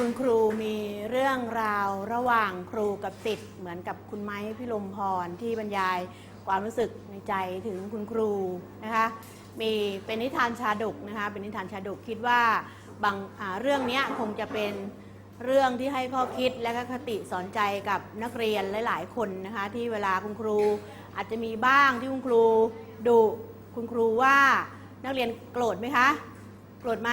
คุณครูมีเรื่องราวระหว่างครูกับศิษย์เหมือนกับคุณไม้พิรมพรที่บรรยายความรู้สึกในใจถึงคุณครูนะคะมีเป็นนิทานชาดกนะคะเป็นนิทานชาดกคิดว่าบางเรื่องนี้คงจะเป็นเรื่องที่ให้ข้อคิดและก็คติสอนใจกับนักเรียนหลาย ๆ คนนะคะที่เวลาคุณครูอาจจะมีบ้างที่คุณครูดุคุณครูว่านักเรียนโกรธไหมคะ โกรธไหม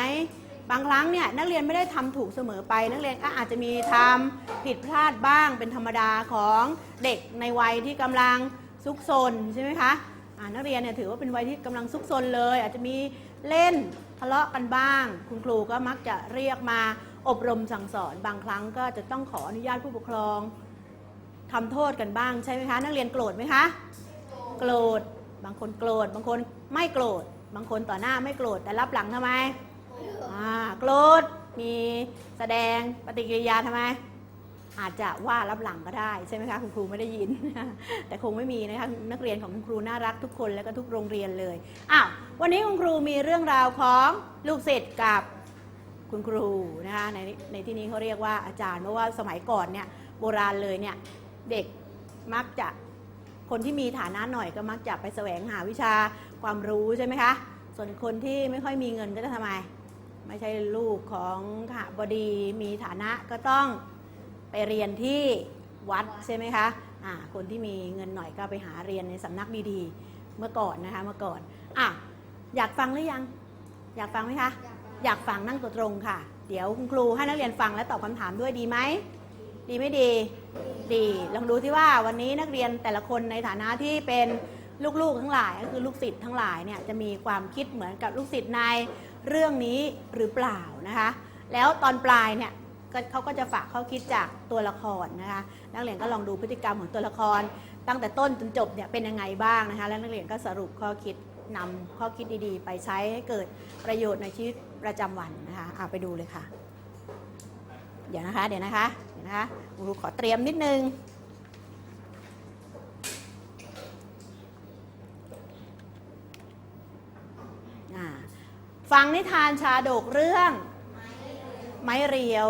บางครั้งเนี่ยนักเรียนไม่ได้ทำถูกเสมอไป นักเรียนก็อาจจะมีทำผิดพลาดบ้างเป็นธรรมดาของเด็กในวัยที่กำลังซุกซนใช่ไหมคะนักเรียนเนี่ยถือว่าเป็นวัยที่กำลังซุกซนเลย อาจจะมีเล่นทะเลาะกันบ้าง คุณครูก็มักจะเรียกมาอบรมสั่งสอน บางครั้งก็จะต้องขออนุญาตผู้ปกครองทำโทษกันบ้างใช่ไหมคะ นักเรียนโกรธไหมคะโกรธบางคนโกรธบางคนไม่โกรธบางคนต่อหน้าไม่โกรธแต่รับหลังทำไม อ่าโกรธมีแสดงปฏิกิริยาทำไม อาจจะว่ารับหลังก็ได้ใช่ไหมคะคุณครูไม่ได้ยิน แต่คงไม่มีนะคะนักเรียนของคุณครูน่ารักทุกคนแล้วก็ทุกโรงเรียนเลยอ้าววันนี้คุณครูมีเรื่องราวของลูกศิษย์กับคุณครูนะคะในในที่นี้เขาเรียกว่าอาจารย์เพราะว่าสมัยก่อนเนี่ยโบราณเลยเนี่ยเด็กมักจะคนที่มีฐานะหน่อยก็มักจะไปแสวงหาวิชาความรู้ใช่ไหมคะ ส่วนคนที่ไม่ค่อยมีเงินก็จะทำไม ไม่ใช่ลูกของขหบดีมีฐานะก็ต้องไปเรียนที่วัดใช่ไหมคะอ่าคนที่มีเงินหน่อยก็ไปหาเรียนในสำนักดีๆเมื่อก่อนนะคะเมื่อก่อนอะอยากฟังหรือยัง อยากฟังไหมคะ อยากฟังนั่งตัวตรงค่ะ เดี๋ยวคุณครูให้นักเรียนฟังและตอบคำถามด้วยดีไหมดีไม่ดี ดี ลองดูที่ว่าวันนี้นักเรียนแต่ละคนในฐานะที่เป็นลูกๆทั้งหลายก็คือลูกศิษย์ทั้งหลายเนี่ยจะมีความคิดเหมือนกับลูกศิษย์ใน เรื่องนี้หรือเปล่านะคะ แล้วตอนปลายเนี่ยเขาก็จะฝากข้อคิดจากตัวละครนะคะ นักเรียนก็ลองดูพฤติกรรมของตัวละคร ตั้งแต่ต้นจนจบเนี่ยเป็นยังไงบ้างนะคะ แล้วนักเรียนก็สรุปข้อคิดนำข้อคิดดีๆ ไปใช้ให้เกิดประโยชน์ในชีวิตประจำวันนะคะเอาไปดูเลยค่ะ เดี๋ยวนะคะ เดี๋ยวนะคะเดี๋ยวนะคะครูขอเตรียมนิดนึง อ่า ฟังนิทานชาดกเรื่อง ไม้เรียว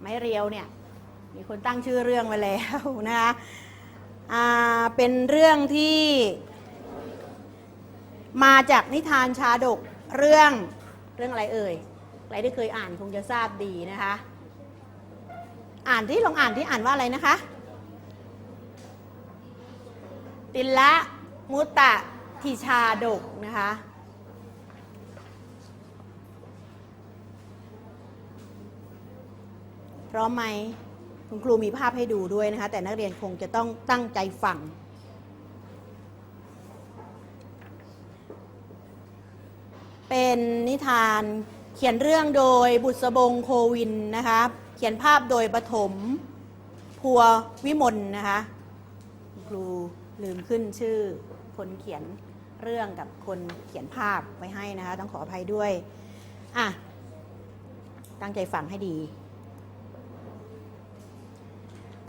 ไม้เรียวเนี่ยมีคนตั้งชื่อเรื่องไว้แล้วนะคะอ่าเป็นเรื่องที่มาจากนิทานชาดกเรื่องเรื่องอะไรเอ่ยใครที่เคยอ่านคงจะทราบดีนะคะ อ่านที่ลองอ่านที่อ่านว่าอะไรนะคะ ติลละมุตตะทิชาดกนะคะ พร้อมไหมคุณครูมีภาพให้ดูด้วยนะคะ แต่นักเรียนคงจะต้องตั้งใจฟังเป็นนิทานเขียนเรื่องโดยบุษบงโควินนะคะเขียนภาพโดยปฐมพัววิมลนะคะคุณครูลืมขึ้นชื่อคนเขียนเรื่องกับคนเขียนภาพไว้ให้นะคะ ต้องขออภัยด้วยอะตั้งใจฟังให้ดี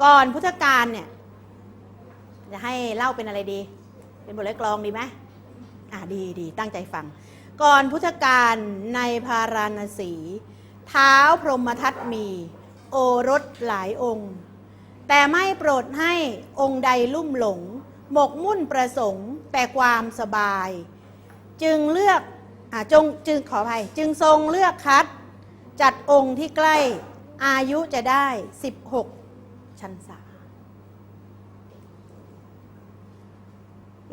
ก่อนพุทธกาลเนี่ยจะให้เล่าเป็นอะไรดี เป็นบทเล็กกลองดีไหมอะดีดีตั้งใจฟัง ก่อนพุทธกาลในพาราณสี เท้าพรหมทัตมี โอรสหลายองค์ แต่ไม่โปรดให้องค์ใดลุ่มหลง หมกมุ่นประสงค์แต่ความสบาย จึงเลือกอาจงจึงขออภัยจึงทรงเลือกคัด จัดองค์ที่ใกล้อายุจะได้ 16 ชันษา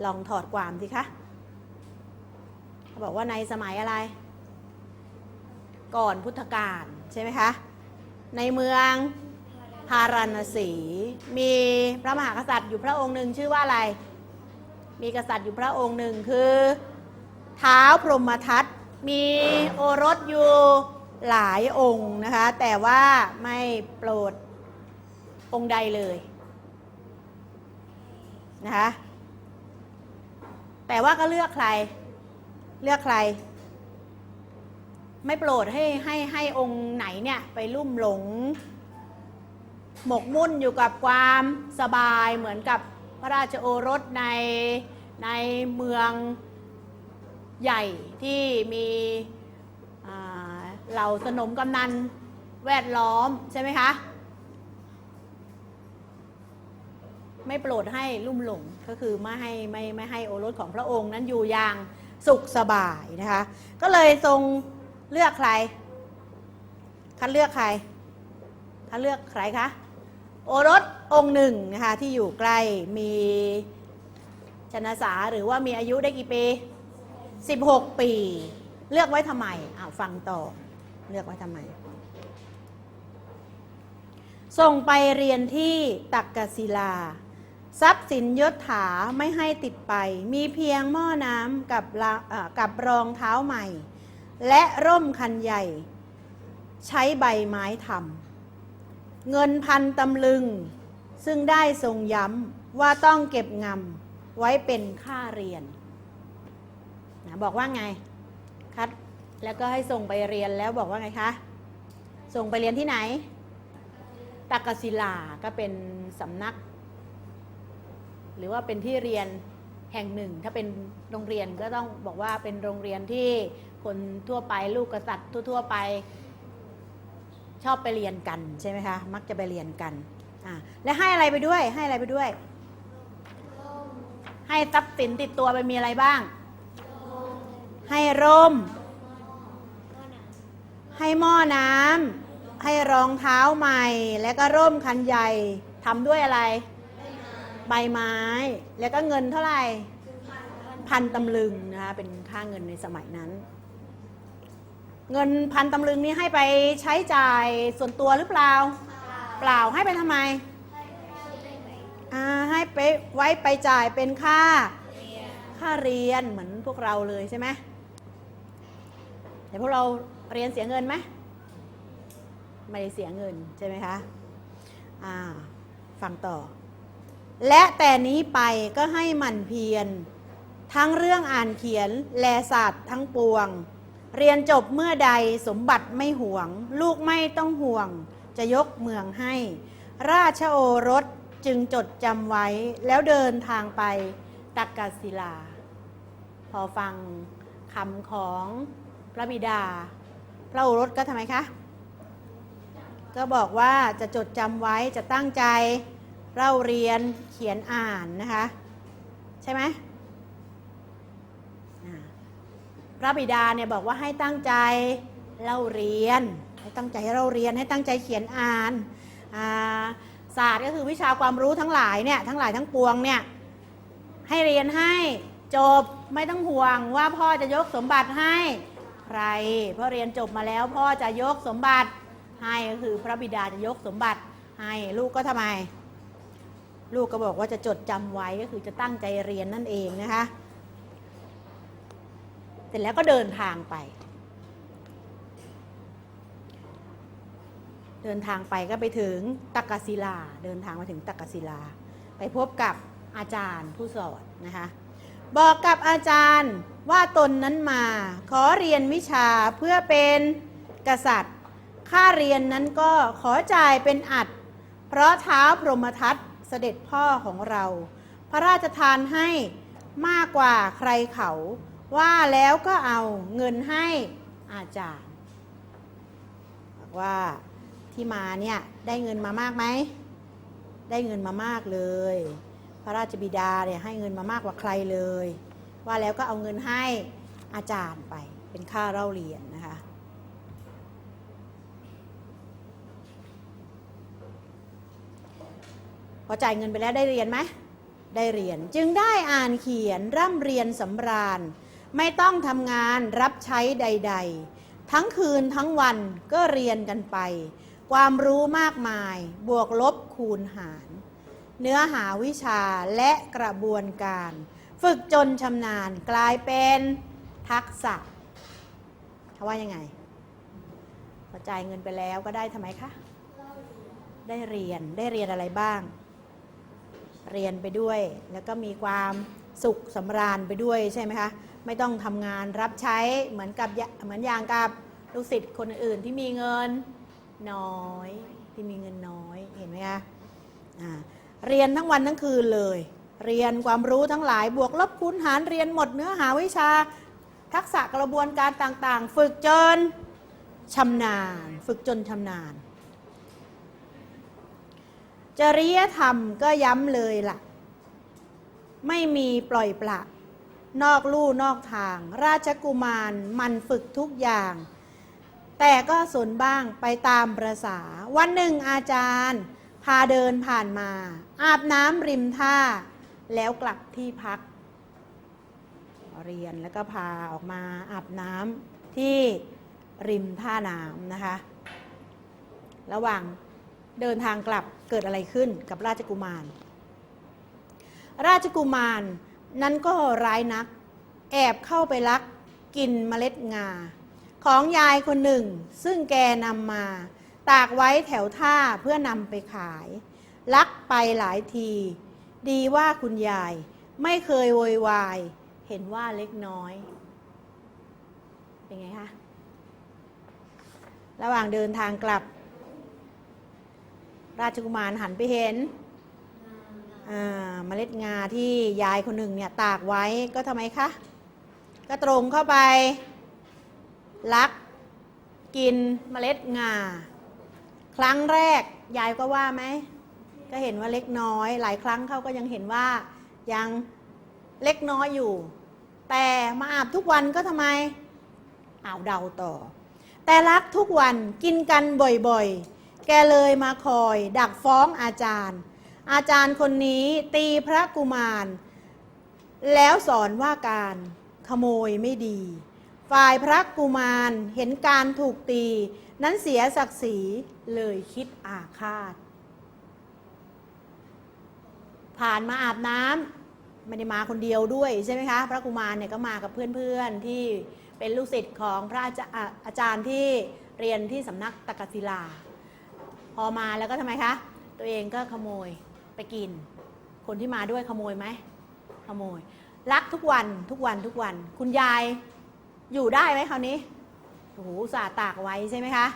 ลองถอดความสิคะเขาบอกว่าในสมัยอะไร ก่อนพุทธกาลใช่ไหมคะ ในเมืองพาราณสีมีพระมหากษัตริย์อยู่พระองค์หนึ่งชื่อว่าอะไร มีกษัตริย์อยู่พระองค์หนึ่งคือเท้าวพรหมทัตมีโอรสอยู่หลายองค์นะคะ แต่ว่าไม่โปรด องค์ใดเลยนะคะแต่ว่าก็เลือกใคร เลือกใคร ไม่โปรดให้ให้ให้องค์ไหนเนี่ยไปลุ่มหลง หมกมุ่นอยู่กับความสบายเหมือนกับพระราชโอรสในในเมืองใหญ่ที่มีเหล่าสนมกำนันแวดล้อมใช่ไหมคะ ไม่โปรดให้ลุ่มหลงก็คือไม่ให้ไม่ไม่ให้โอรสของพระองค์นั้นอยู่อย่างสุขสบายนะคะ ก็เลยทรงเลือกใคร คัดเลือกใครคัดเลือกใครคะโอรสองค์หนึ่งนะคะที่อยู่ใกล้มีชนะสาหรือว่ามีอายุได้กี่ปี 16 ปี เลือกไว้ทำไมอ้าวฟังต่อเลือกไว้ทำไม ส่งไปเรียนที่ตักกศิลา ทรัพย์สินยศถาไม่ให้ติดไป มีเพียงหม้อน้ำกับกับรองเท้าใหม่ และร่มคันใหญ่ ใช้ใบไม้ทำเงินพันตำลึง ซึ่งได้ทรงย้ำว่าต้องเก็บงำไว้เป็นค่าเรียนนะบอกว่าไงคัดแล้วก็ให้ส่งไปเรียนแล้วบอกว่าไงคะ ส่งไปเรียนที่ไหนตักศิลาก็เป็นสำนัก หรือว่าเป็นที่เรียนแห่งหนึ่ง ถ้าเป็นโรงเรียนก็ต้องบอกว่าเป็นโรงเรียนที่คนทั่วไปลูกกษัตริย์ทั่วๆไปชอบไปเรียนกันใช่ไหมคะมักจะไปเรียนกันอ่าและให้อะไรไปด้วยให้อะไรไปด้วย ให้ทรัพย์สินติดตัวไปมีอะไรบ้าง ให้ร่ม ให้หม้อน้ำให้รองเท้าใหม่ แล้วก็ร่มคันใหญ่ทำด้วยอะไร ใบไม้ แล้วก็เงินเท่าไหร่ พันตำลึงนะคะเป็นค่าเงินในสมัยนั้น เงินพันตำลึงนี้ให้ไปใช้จ่ายส่วนตัวหรือเปล่า เปล่าให้ไปทำไมให้ไปไว้ไปจ่ายเป็นค่าค่าเรียนเหมือนพวกเราเลยใช่ไหมแต่พวกเราเรียนเสียเงินไหมไม่ได้เสียเงินใช่ไหมคะ อ่า ฟังต่อ และแต่นี้ไปก็ให้หมั่นเพียร ทั้งเรื่องอ่านเขียนแลศาสตร์ทั้งปวง เรียนจบเมื่อใดสมบัติไม่ห่วง ลูกไม่ต้องห่วง จะยกเมืองให้ ราชโอรสจึงจดจำไว้แล้วเดินทางไปตักกศิลา พอฟังคำของพระบิดา พระโอรสก็ทำไมคะ ก็บอกว่าจะจดจำไว้จะตั้งใจ เล่าเรียนเขียนอ่านนะคะ ใช่ไหมพระบิดาเนี่ยบอกว่าให้ตั้งใจเล่าเรียน ให้ตั้งใจเล่าเรียนให้ตั้งใจเขียนอ่านาศาสตร์ก็คือวิชาความรู้ทั้งหลายเนี่ยทั้งหลายทั้งปวงเนี่ยให้เรียนให้จบไม่ต้องห่วงว่าพ่อจะยกสมบัติให้ใครเพราะเรียนจบมาแล้วพ่อจะยกสมบัติให้ก็คือพระบิดาจะยกสมบัติให้ลูกก็ทำไม ลูกก็บอกว่าจะจดจำไว้ก็คือจะตั้งใจเรียนนั่นเองนะคะเสร็จแล้วก็เดินทางไป เดินทางไปก็ไปถึงตักกศิลา เดินทางมาถึงตักกศิลา ไปพบกับอาจารย์ผู้สอนนะคะบอกกับอาจารย์ว่าตนนั้นมา ขอเรียนวิชาเพื่อเป็นกษัตริย์ ค่าเรียนนั้นก็ขอจ่ายเป็นอัด เพราะเท้าพรหมทัต สด็จพ่อของเรา พระราชทานให้มากกว่าใครเขา ว่าแล้วก็เอาเงินให้อาจารย์บอกว่าที่มาเนี่ยได้เงินมามากไหมได้เงินมามากเลย พระราชบิดาเนี่ยให้เงินมามากกว่าใครเลย ว่าแล้วก็เอาเงินให้อาจารย์ไปเป็นค่าเล่าเรียนนะคะ พ อจ่ายเงินไปแล้วได้เรียนไหมได้เรียน จึงได้อ่านเขียนร่ำเรียนสำราญ ไม่ต้องทำงานรับใช้ใด ๆ ทั้งคืนทั้งวันก็เรียนกันไป ความรู้มากมายบวกลบคูณหาร เนื้อหาวิชาและกระบวนการ ฝึกจนชำนาญกลายเป็นทักษะเขาว่ายังไงพอจ่ายเงินไปแล้วก็ได้ทำไมคะ ได้เรียนได้เรียนอะไรบ้าง เรียนไปด้วย แล้วก็มีความสุขสำราญไปด้วยใช่ไหมคะไม่ต้องทำงานรับใช้เหมือนกับเหมือนอย่างกับลูกศิษย์คนอื่นที่มีเงินน้อยที่มีเงินน้อยเห็นไหมคะอ่าเรียนทั้งวันทั้งคืนเลย เรียนความรู้ทั้งหลายบวกลบคูณหารเรียนหมดเนื้อหาวิชา ทักษะกระบวนการต่างๆ ฝึกจนชำนาญ ฝึกจนชำนาญ จริยธรรมก็ย้ำเลยล่ะ ไม่มีปล่อยปละ นอกลู่นอกทาง ราชกุมารมันฝึกทุกอย่าง แต่ก็สนบ้างไปตามประษา วันหนึ่งอาจารย์ พาเดินผ่านมา อาบน้ำริมท่า แล้วกลับที่พัก เรียนแล้วก็พาออกมาอาบน้ำที่ริมท่าน้ำนะคะ ระหว่างเดินทางกลับ เกิดอะไรขึ้นกับราชกุมาร ราชกุมารนั้นก็ร้ายนัก แอบเข้าไปลักกินเมล็ดงา ของยายคนหนึ่ง ซึ่งแกนำมา ตากไว้แถวท่าเพื่อนำไปขาย ลักไปหลายที ดีว่าคุณยายไม่เคยโวยวาย เห็นว่าเล็กน้อย เป็นไงคะ ระหว่างเดินทางกลับ ราชกุมารหันไปเห็นอ่าเมล็ดงาที่ยายคนหนึ่งเนี่ยตากไว้ก็ทำไมคะ ก็ตรงเข้าไป ลักกินเมล็ดงา ครั้งแรกยายก็ว่าไหม ก็เห็นว่าเล็กน้อย หลายครั้งเขาก็ยังเห็นว่ายังเล็กน้อยอยู่ แต่มาอาบทุกวันก็ทำไมอ้าวเดาต่อ แต่รักทุกวันกินกันบ่อยๆ แกเลยมาคอย ดักฟ้องอาจารย์ อาจารย์คนนี้ตีพระกุมาร แล้วสอนว่าการขโมยไม่ดี ฝ่ายพระกุมารเห็นการถูกตี นั้นเสียศักดิ์ศรีเลยคิดอาฆาต ผ่านมาอาบน้ำไม่ได้มาคนเดียวด้วยใช่ไหมคะ พระกุมารเนี่ยก็มากับเพื่อนๆที่เป็นลูกศิษย์ของพระอาจาอะอาจารย์ที่เรียนที่สำนักตะกศิลา พอมาแล้วก็ทำไมคะ ตัวเองก็ขโมยไปกิน คนที่มาด้วยขโมยไหมขโมย รักทุกวันทุกวันทุกวัน คุณยายอยู่ได้ไหมคราวนี้โอ้โหสาตากไว้ใช่ไหมคะ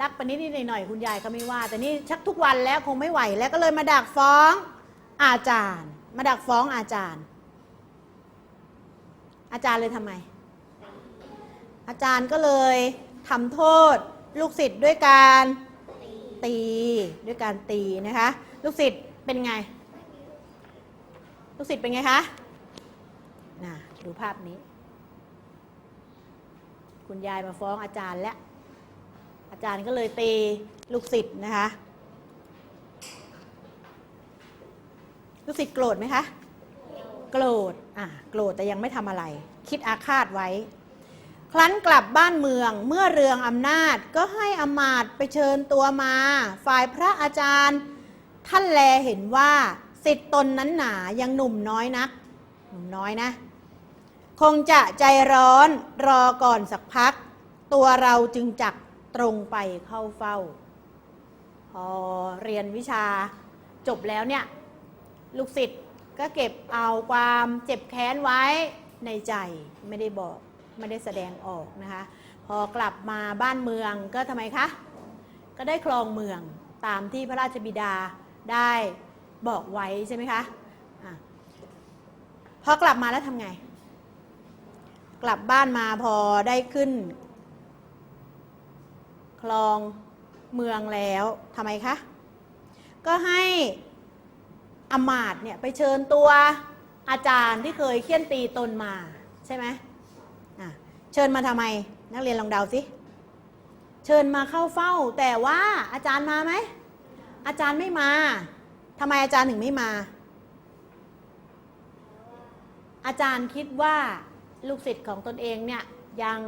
รักไปนิดๆหน่อยๆคุณยายก็ไม่ว่า แต่นี่ชักทุกวันแล้วคงไม่ไหวแล้วก็เลยมาดักฟ้องอาจารย์ มาดักฟ้องอาจารย์ อาจารย์เลยทำไม อาจารย์ก็เลยทำโทษ ลูกศิษย์ด้วยการตีด้วยการตีนะคะ ลูกศิษย์เป็นไง ลูกศิษย์เป็นไงคะน่ะดูภาพนี้ คุณยายมาฟ้องอาจารย์แล้วอาจารย์ก็เลยตีลูกศิษย์นะคะ ลูกศิษย์โกรธไหมคะ โกรธอะโกรธแต่ยังไม่ทำอะไร คิดอาฆาตไว้ ครั้นกลับบ้านเมืองเมื่อเรืองอำนาจก็ให้อมาตไปเชิญตัวมา ฝ่ายพระอาจารย์ ท่านแลเห็นว่าสิทธิ์ตนนั้นหนายังหนุ่มน้อยนัก หนุ่มน้อยนะ คงจะใจร้อนรอก่อนสักพัก ตัวเราจึงจักตรงไปเข้าเฝ้า พอเรียนวิชาจบแล้วเนี่ย ลูกศิษย์ก็เก็บเอาความเจ็บแค้นไว้ในใจไม่ได้บอก ไม่ได้แสดงออกนะคะ พอกลับมาบ้านเมืองก็ทำไมคะ ก็ได้ครองเมืองตามที่พระราชบิดาได้บอกไว้ใช่ไหมคะอะพอกลับมาแล้วทำไง กลับบ้านมาพอได้ขึ้น คลองเมืองแล้วทำไมคะ ก็ให้อมาตย์เนี่ยไปเชิญตัวอาจารย์ที่เคยเคี่ยนตีตนมาใช่ไหม เชิญมาทำไม นักเรียนลองเดาสิเชิญมาเข้าเฝ้า แต่ว่าอาจารย์มาไหมอาจารย์ไม่มาทำไมอาจารย์ถึงไม่มา อาจารย์คิดว่าลูกศิษย์ของตนเองเนี่ยยัง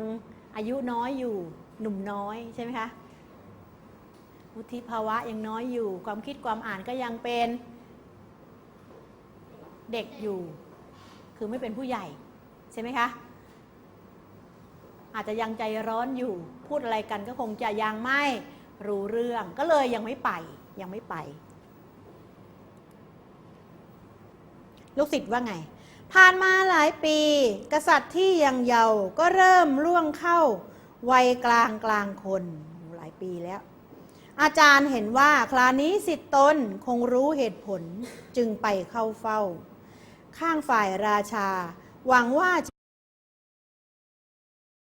อายุน้อยอยู่หนุ่มน้อยใช่ไหมคะวุฒิภาวะยังน้อยอยู่ ความคิดความอ่านก็ยังเป็นเด็กอยู่ คือไม่เป็นผู้ใหญ่ใช่ไหมคะ อาจจะยังใจร้อนอยู่ พูดอะไรกันก็คงจะยังไม่รู้เรื่อง ก็เลยยังไม่ไป ยังไม่ไป ลูกศิษย์ว่าไง ผ่านมาหลายปี กษัตริย์ที่ยังเยาว์ก็เริ่มล่วงเข้า วัยกลางกลางคนหลายปีแล้ว อาจารย์เห็นว่าครานี้สิทธิ์ตนคงรู้เหตุผลจึงไปเข้าเฝ้า ข้างฝ่ายราชา หวังว่า